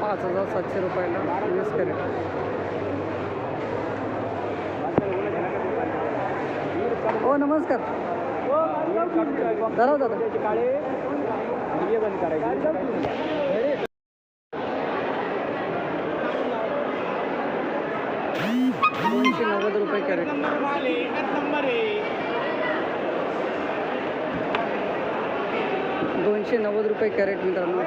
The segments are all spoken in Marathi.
पाच हजार सातशे रुपयाला वीस कॅरेट हो नमस्कार. जरा दादा. दोनशे नव्वद रुपये कॅरेट. दोनशे नव्वद रुपये कॅरेट मित्रांनो.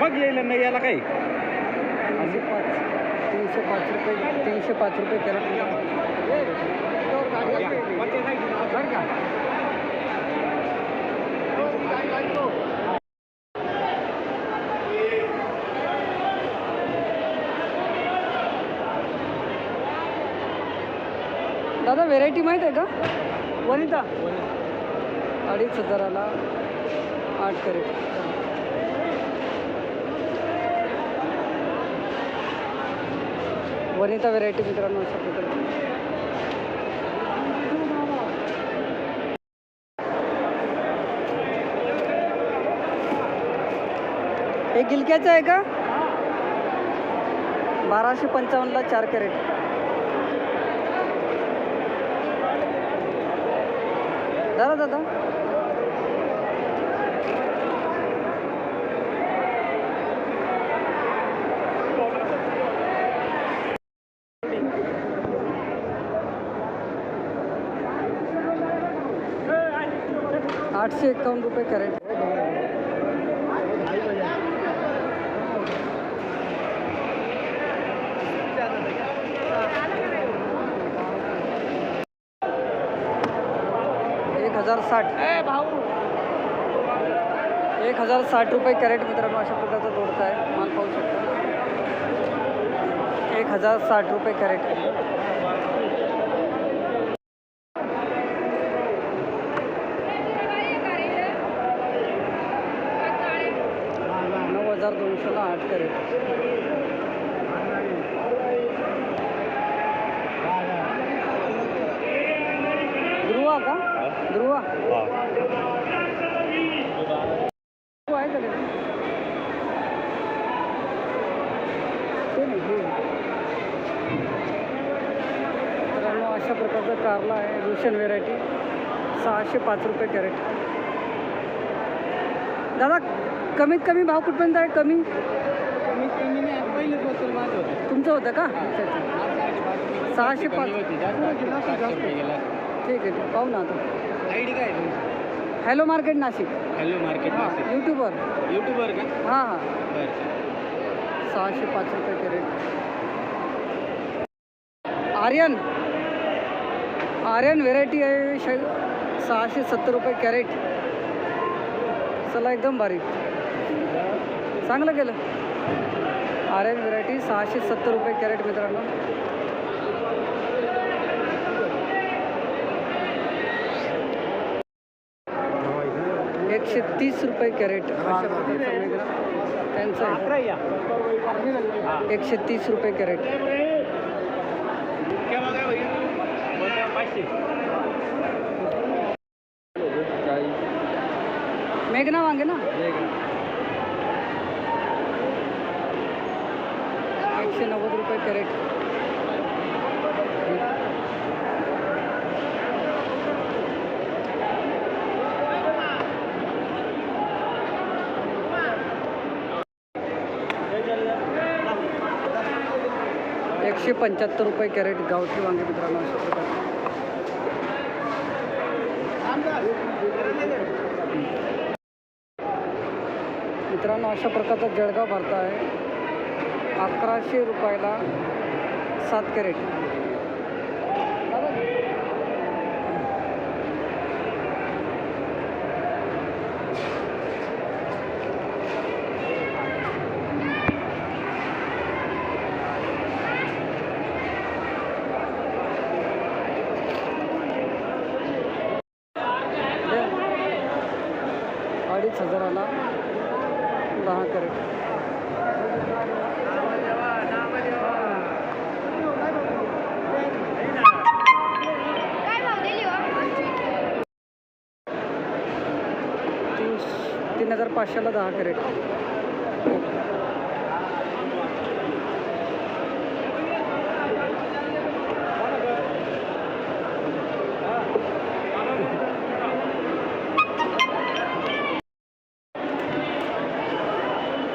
मग येईल ना याला काही? तीनशे पाच रुपये तीनशे पाच रुपये कॅरेट दादा व्हेरायटी माहीत आहे का? वनिता. अडीच हजाराला आठ कॅरेट. वनिता व्हेरायटी मित्रांनो अशा प्रकारची हे गिलक्याचं आहे का? बाराशे पंचावन्नला चार कॅरेट. दादा दादा. आठशे एकावन्न रुपये कॅरेट. एक हजार साठ. एक हजार साठ रुपये कॅरेट मित्रांनो अशा प्रकारचा तोडका आहे. माल पाहू शकता. एक हजार साठ रुपये कॅरेट नऊ हजार कॅरेट ध्रुवा का? ध्रुवा. ध्रुवा आहे का ते? ते नाही, हे. अशा प्रकारचा कारला आहे रुशन व्हेरायटी सहाशे पाच रुपये कॅरेट. दादा कमीत कमी भाव कुठपर्यंत आहे? कमी? तुमचं होतं का? सहाशे पाच. ठीक आहे ठीक. आहे पाहू ना आता. आयडी काय hello market Nashik. Hello market हां यूट्यूबवर युट्यूबर का? हां हां. सहाशे पाच रुपये कॅरेट. आर्यन. आर्यन व्हेरायटी आहे श सहाशे सत्तर रुपये कॅरेट. चला एकदम बारीक चांगलं केलं. आर्यन व्हेरायटी सहाशे सत्तर रुपये कॅरेट मित्रांनो। एकशे तीस रुपये कॅरेट। एकशे तीस रुपये कॅरेट। मेघना वांगे ना? कॅरेट एकशे पंच्याहत्तर रुपये कॅरेट गावठी वांगे मित्रांनो अशा मित्रांनो अशा प्रकारचा जळगाव भरता आहे. अकराशे रुपयाला सात कॅरेट. तीन हजार पाचशेला दहा कॅरेट.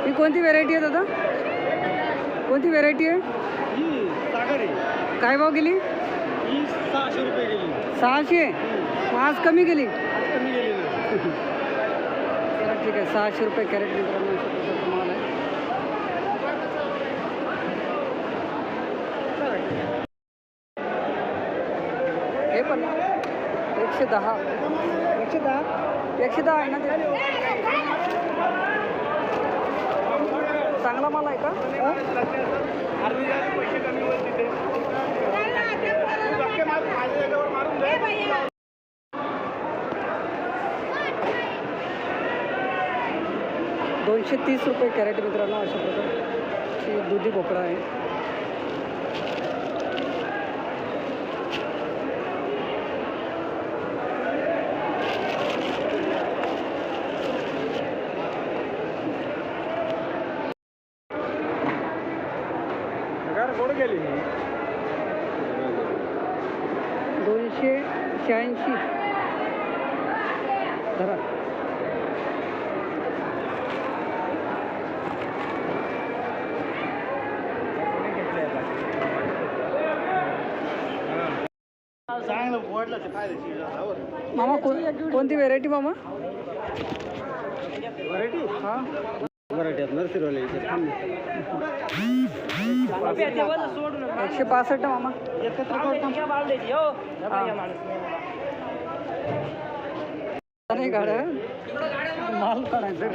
ही कोणती व्हेरायटी आहे दादा? कोणती व्हेरायटी आहे? ही काय भाव गेली? सहाशे आज कमी गेली. ठीक आहे सहाशे रुपये कॅरेट मित्रांनो आहे. हे पण एकशे दहा. एकशे दहा? एकशे दहा आहे ना ते? चांगला माल आहे का? पैसे कमी दोनशे तीस रुपये कॅरेट मित्रांनो अशा प्रकारची दुधी भोपळा आहे. दोनशे शहाऐंशी. धरा चांगलं पडलं ते काय व्हरायटी मामा कोण कोणती व्हेरायटी मामा? हां. व्हरायटी नर्सरीवाले एकशे पासष्ट मामा. नाही गाड्या माल काढायचं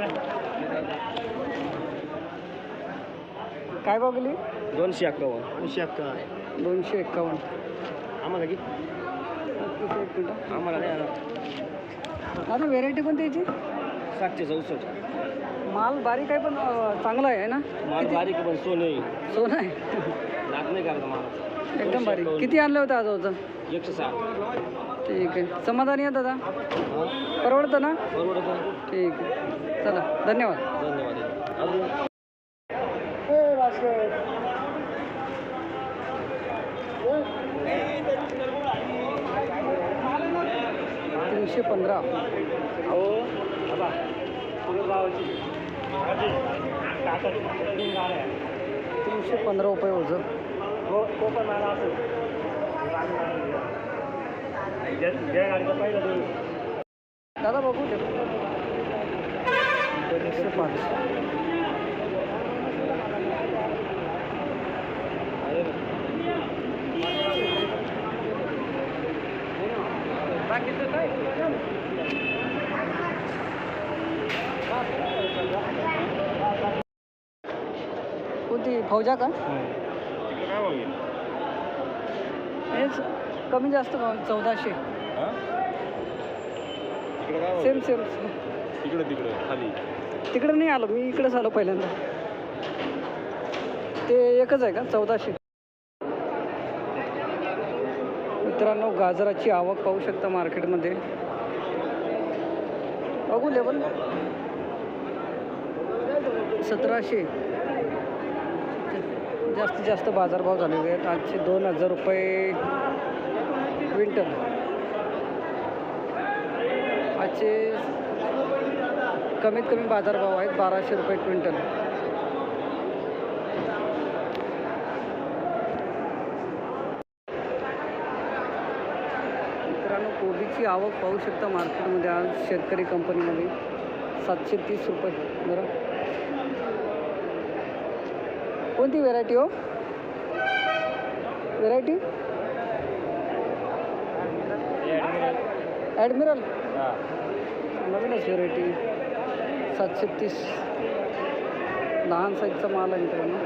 काय गेली? दोनशे अक्कावन्न दोनशे अक्का दोनशे एक्कावन्न. आम्हाला मिनिटं. आम्हाला नाही. दादा व्हेरायटी कोणती याची? सातशे चौसष्ट. माल बारीक आहे पण अं, चांगला आहे ना? माल बारीक आहे पण सोने सोनं आहे? लाग नाही करता मला? एकदम बारीक. किती आणलं होतं आज होतं एकशे साठ. ठीक आहे. समाधानी आहे दादा? परवडतं ना? बरोबर ठीक आहे. चला धन्यवाद. धन्यवाद. अजून तीनशे पंधरा. हो तीनशे पंधरा रुपये ओझं दादा बघू दे. एकशे पाच कोणती फौजा का? हेच कमी जास्त चौदाशे. सेम सेम तिकडे तिकडे खाली. तिकडे नाही आलो मी इकडेच आलो पहिल्यांदा. ते एकच आहे का चौदाशे? मित्रांनो गाजराची आवक पाहू शकता मार्केटमध्ये बघू लेबल सतराशे. जास्तीत जास्त बाजारभाव झालेले आहेत. आजचे दोन हजार रुपये क्विंटल. आजचे कमीत कमी बाजारभाव आहेत बाराशे रुपये क्विंटल. मित्रांनो कोबीची आवक पाहू शकता मार्केटमध्ये आज शेतकरी कंपनीमध्ये सातशे तीस रुपये. बरं? कोणती व्हेरायटी हो? व्हेरायटी ॲडमिरल नवीनच व्हेरायटी सातशे तीस. लहान साईजचा माल आहे मित्रांनो.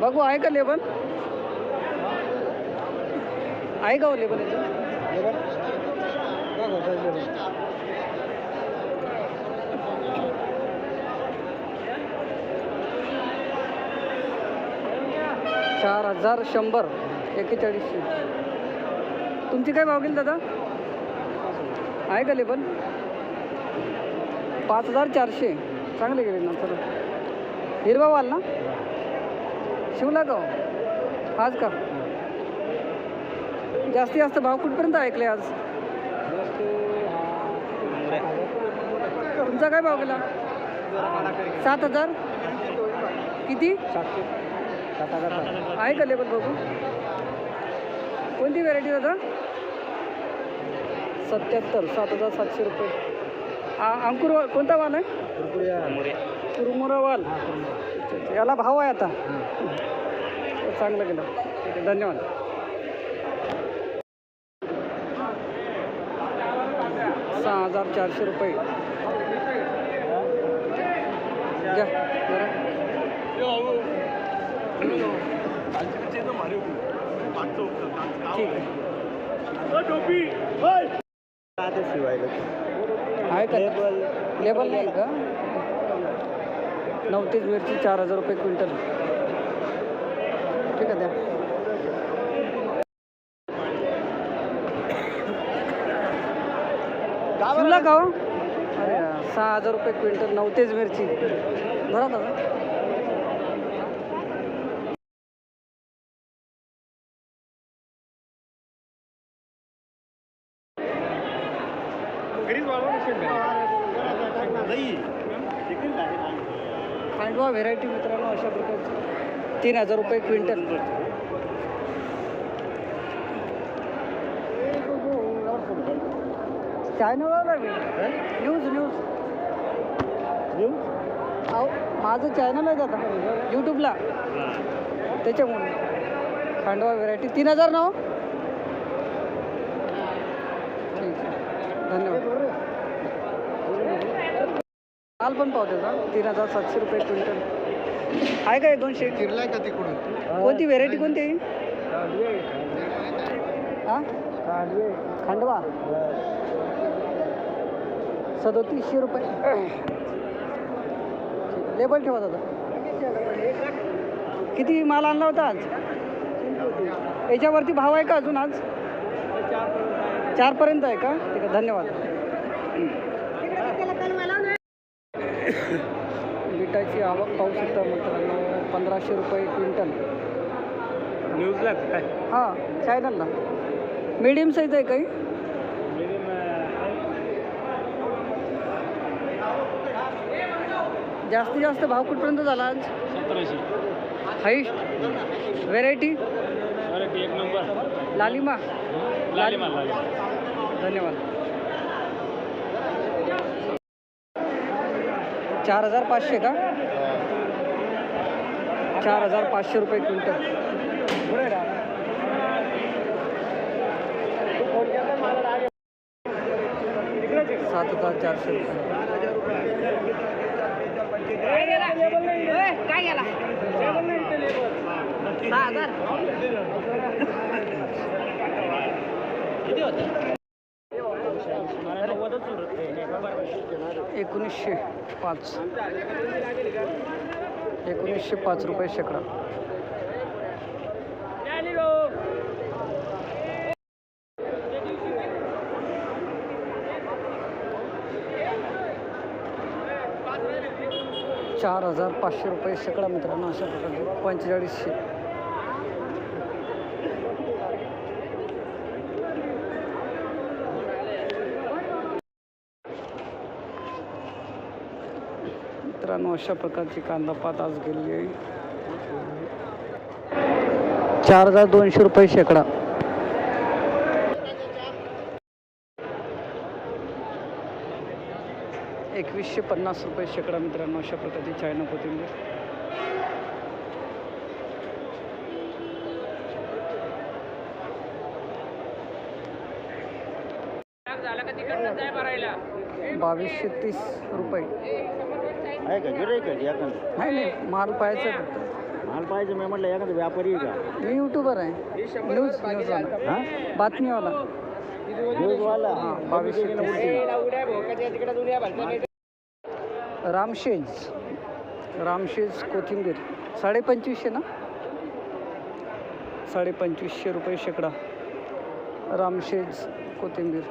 बघू आहे का लेबल आहे का हो लेबल याचं? चार हजार शंभर एकेचाळीसशे. तुमची काय भाव गेली दादा? आहे का लेबल पाच हजार चारशे. चांगले गेले ना सर हिरवा वाल ना? शिवला का हो? आज का? जास्तीत जास्त भाव कुठपर्यंत ऐकले आज? तुमचा काय भाव गेला? सात हजार. किती? आहे का लेबल बघू? कोणती व्हरायटी दादा? सत्याहत्तर सात हजार सातशे रुपये. अंकुर वा- कोणता वाल आहे? कुरमुरा वाल. अच्छा, अच्छा. याला भाव आहे आता. चांगलं गेलं ठीक आहे धन्यवाद. सहा हजार चारशे रुपये. घ्या बरं ठीक आहे. शिवायला आहे का? लेबल नाही का? नवतीस मिरची चार हजार रुपये क्विंटल. ठीक आहे द्या. का हो? अरे सहा हजार रुपये क्विंटल नवतेच मिरची. बरं दादा खांडवा व्हेरायटी मित्रांनो अशा प्रकारची तीन हजार रुपये क्विंटल. चॅनलला न्यूज न्यूज अहो माझं चॅनल आहे दादा. यूट्यूबला त्याच्यामुळे. खांडवा व्हेरायटी तीन हजार ना? ठीक आहे. धन्यवाद. माल पण पावते का? तीन हजार सातशे रुपये क्विंटल. आहे का दोनशे? फिरलाय का तिकडून? कोणती व्हेरायटी कोणती? आहे हा? खांडवा. सदोतीसशे रुपये. लेबल ठेवा दादा. किती माल आणला होता आज? याच्यावरती भाव आहे का अजून आज? चारपर्यंत आहे का? ठीक आहे धन्यवाद. बिटाची आवक पाहू शकता मित्रांनो. पंधराशे रुपये क्विंटल. न्यूजला काय? हां चॅनलला मीडियम साईज आहे काही? जास्तीत जास्त भाव कुठपर्यंत झाला आज? सतराशे. हाईस्ट व्हेरायटी अरे एक नंबर लालिमा. लालिमा लालिमा. धन्यवाद. चार हजार पाचशे का चार हजार पाचशे रुपये. क्विंटल सात हजार. चारशे रुपये काय गेला सहा हजार एकोणीसशे पाच. एकोणीसशे पाच रुपये शेकडा. चार हजार पाचशे रुपये शेकडा मित्रांनो अशा प्रकारचे पंचेचाळीसशे मित्रांनो अशा प्रकारची कांदा पात आज गेलेली आहे. चार हजार दोनशे रुपये शेकडा. एकवीसशे पन्नास रुपये शेकडा मित्रांनो अशा प्रकारची चायना कोथिंबीर. बावीसशे तीस रुपये. आहे का? गिराईक नाही नाही माल पाहायचं माल पाहायचं मी म्हटलं एखादं व्यापारी आहे का? मी युट्यूबर आहे. न्यूज न्यूजवाला हा? बातमीवाला. न्यूजवाला बावीसशे रामशेज. रामशेज कोथिंबीर. साडेपंचवीसशे ना? साडेपंचवीसशे रुपये शेकडा. रामशेज कोथिंबीर.